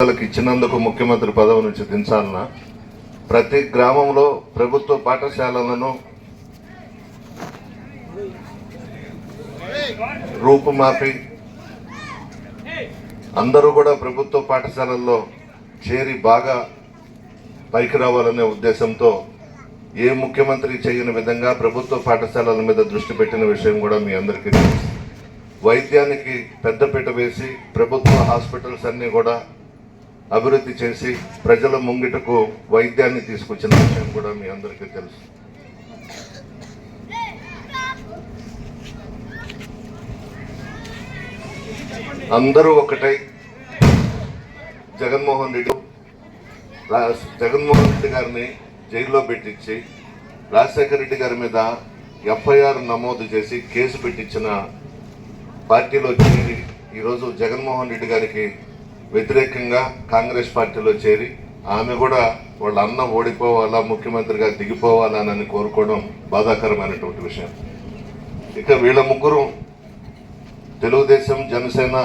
వాళ్ళకి ఇచ్చినందుకు ముఖ్యమంత్రి పదవి నుంచి దించాలన్నా ప్రతి గ్రామంలో ప్రభుత్వ పాఠశాలలను రూపుమాపి అందరూ కూడా ప్రభుత్వ పాఠశాలల్లో చేరి బాగా పైకి రావాలనే ఉద్దేశంతో ఏ ముఖ్యమంత్రి చేయని విధంగా ప్రభుత్వ పాఠశాలల మీద దృష్టి పెట్టిన విషయం కూడా మీ అందరికీ తెలుసు. వైద్యానికి పెద్దపీట వేసి ప్రభుత్వ హాస్పిటల్స్ అన్నీ కూడా అభివృద్ధి చేసి ప్రజల ముంగిటకు వైద్యాన్ని తీసుకొచ్చిన విషయం కూడా మీ అందరికీ తెలుసు. అందరూ ఒకటై జగన్మోహన్ రెడ్డి జగన్మోహన్ రెడ్డి గారిని జైల్లో పెట్టించి రాజశేఖర రెడ్డి గారి మీద ఎఫ్ఐఆర్ నమోదు చేసి కేసు పెట్టించిన పార్టీలో చేరి ఈరోజు జగన్మోహన్ రెడ్డి గారికి వ్యతిరేకంగా కాంగ్రెస్ పార్టీలో చేరి ఆమె కూడా వాళ్ళ అన్న ఓడిపోవాలా ముఖ్యమంత్రిగా దిగిపోవాలా అని కోరుకోవడం బాధాకరమైనటువంటి విషయం. ఇక వీళ్ళ ముగ్గురు తెలుగుదేశం జనసేన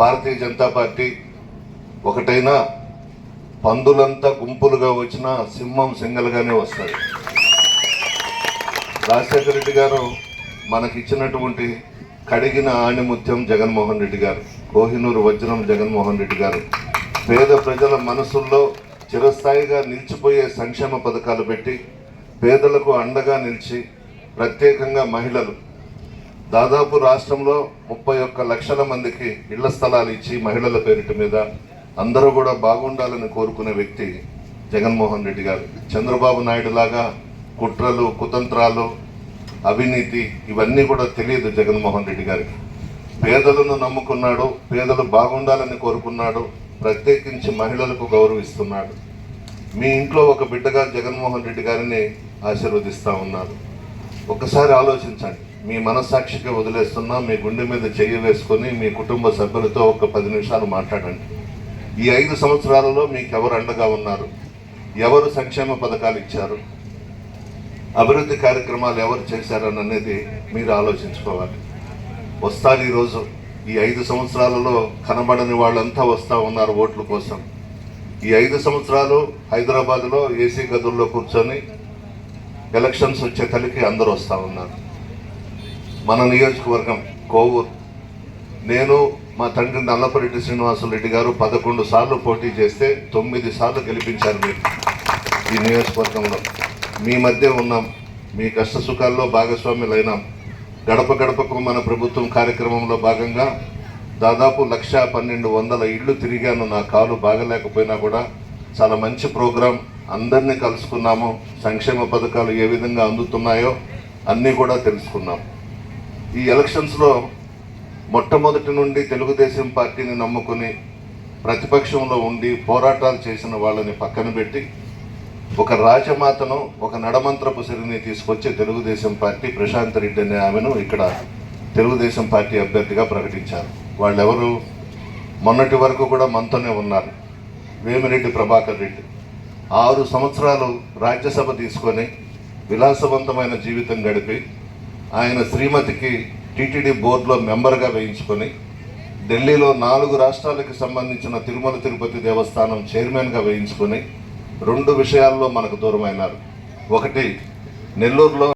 భారతీయ జనతా పార్టీ ఒకటైనా పందులంతా గుంపులుగా వచ్చిన సింహం సింగల్గానే వస్తాయి. రాజశేఖర రెడ్డి గారు మనకిచ్చినటువంటి కడిగిన ఆణిముత్యం జగన్మోహన్ రెడ్డి గారు కోహినూరు వజ్రం జగన్మోహన్ రెడ్డి గారు. పేద ప్రజల మనసుల్లో చిరస్థాయిగా నిలిచిపోయే సంక్షేమ పథకాలు పెట్టి పేదలకు అండగా నిలిచి ప్రత్యేకంగా మహిళలు. దాదాపు రాష్ట్రంలో ముప్పై ఒక్క లక్షల మందికి ఇళ్ళ స్థలాలు ఇచ్చి మహిళల పేరిట మీద అందరూ కూడా బాగుండాలని కోరుకునే వ్యక్తి జగన్మోహన్ రెడ్డి గారు. చంద్రబాబు నాయుడు లాగా కుట్రలు కుతంత్రాలు అవినీతి ఇవన్నీ కూడా తెలియదు జగన్మోహన్ రెడ్డి గారికి. పేదలను నమ్ముకున్నాడు పేదలు బాగుండాలని కోరుకున్నాడు ప్రత్యేకించి మహిళలకు గౌరవిస్తున్నాడు. మీ ఇంట్లో ఒక బిడ్డగా జగన్మోహన్ రెడ్డి గారిని ఆశీర్వదిస్తా ఉన్నారు ఒకసారి ఆలోచించండి. మీ మనస్సాక్షిగా వదిలేస్తున్నా మీ గుండె మీద చెయ్యి వేసుకొని మీ కుటుంబ సభ్యులతో ఒక పది నిమిషాలు మాట్లాడండి. ఈ ఐదు సంవత్సరాలలో మీకు ఎవరు అండగా ఉన్నారు? ఎవరు సంక్షేమ పథకాలు ఇచ్చారు? అభివృద్ధి కార్యక్రమాలు ఎవరు చేశారని అనేది మీరు ఆలోచించుకోవాలి. వస్తారు ఈరోజు. ఈ ఐదు సంవత్సరాలలో కనబడని వాళ్ళంతా వస్తూ ఉన్నారు ఓట్ల కోసం. ఈ ఐదు సంవత్సరాలు హైదరాబాద్లో ఏసీ గదుల్లో కూర్చొని ఎలక్షన్స్ వచ్చే కలికి అందరూ వస్తూ ఉన్నారు. మన నియోజకవర్గం కోవూరు. నేను మా తండ్రి నల్లపరెడ్డి శ్రీనివాసరెడ్డి గారు పదకొండు సార్లు పోటీ చేస్తే తొమ్మిది సార్లు గెలిపించారు మీరు ఈ నియోజకవర్గంలో. మీ మధ్య ఉన్నాం. మీ కష్ట సుఖాల్లో భాగస్వాములైనాం. గడప గడపకు మన ప్రభుత్వం కార్యక్రమంలో భాగంగా దాదాపు లక్ష పన్నెండు వందల ఇళ్ళు తిరిగాను. నా కాలు బాగలేకపోయినా కూడా చాలా మంచి ప్రోగ్రాం. అందరినీ కలుసుకున్నాము. సంక్షేమ పథకాలు ఏ విధంగా అందుతున్నాయో అన్నీ కూడా తెలుసుకున్నాం. ఈ ఎలక్షన్స్లో మొట్టమొదటి నుండి తెలుగుదేశం పార్టీని నమ్ముకుని ప్రతిపక్షంలో ఉండి పోరాటాలు చేసిన వాళ్ళని పక్కన పెట్టి ఒక రాజమాతను ఒక నడమంత్రపు సిరిని తీసుకొచ్చి తెలుగుదేశం పార్టీ ప్రశాంత్ రెడ్డి అనే ఆమెను ఇక్కడ తెలుగుదేశం పార్టీ అభ్యర్థిగా ప్రకటించారు. వాళ్ళెవరు? మొన్నటి వరకు కూడా మనతోనే ఉన్నారు వేమిరెడ్డి ప్రభాకర్ రెడ్డి. ఆరు సంవత్సరాలు రాజ్యసభ తీసుకొని విలాసవంతమైన జీవితం గడిపి ఆయన శ్రీమతికి టీటీడీ బోర్డులో మెంబర్గా వేయించుకొని ఢిల్లీలో నాలుగు రాష్ట్రాలకు సంబంధించిన తిరుమల తిరుపతి దేవస్థానం చైర్మన్గా వేయించుకొని రెండు విషయాల్లో మనకు దూరమైనారు. ఒకటి నెల్లూరులో